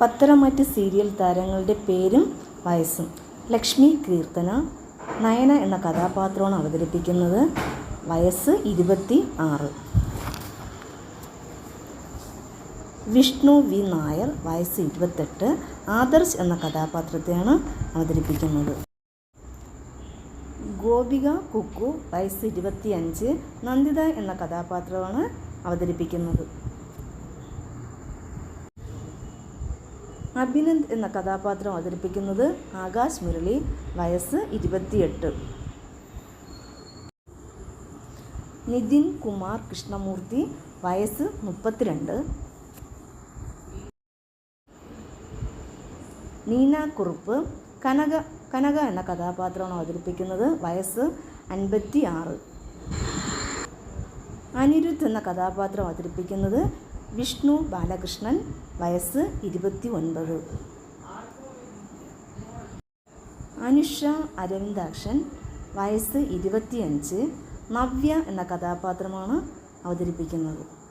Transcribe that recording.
Patharamattu serial താരങ്ങളുടെ പേരും വയസ്സും. ലക്ഷ്മി കീർത്തന നയന എന്ന കഥാപാത്രമാണ് അവതരിപ്പിക്കുന്നത്. വയസ്സ് ഇരുപത്തി ആറ്. വിഷ്ണു വി. നായർ വയസ്സ് ഇരുപത്തെട്ട്. ആദർശ് എന്ന കഥാപാത്രത്തെയാണ് അവതരിപ്പിക്കുന്നത്. ഗോപിക കുക്കു വയസ്സ് ഇരുപത്തിയഞ്ച്. നന്ദിത എന്ന കഥാപാത്രമാണ് അവതരിപ്പിക്കുന്നത്. അഭിനന്ദ് എന്ന കഥാപാത്രം അവതരിപ്പിക്കുന്നത് ആകാശ് മുരളി വയസ്സ് ഇരുപത്തിയെട്ട്. നിതിൻ കുമാർ കൃഷ്ണമൂർത്തി വയസ്സ് മുപ്പത്തിരണ്ട്. നീന കുറുപ്പ് കനക കനക എന്ന കഥാപാത്രമാണ് അവതരിപ്പിക്കുന്നത് വയസ്സ് അൻപത്തി ആറ് അനിരുദ്ധ് എന്ന കഥാപാത്രം അവതരിപ്പിക്കുന്നത് വിഷ്ണു ബാലകൃഷ്ണൻ വയസ്സ് ഇരുപത്തി ഒൻപത് അനുഷ അരവിന്ദാക്ഷൻ വയസ്സ് ഇരുപത്തിയഞ്ച്. നവ്യ എന്ന കഥാപാത്രമാണ് അവതരിപ്പിക്കുന്നത്.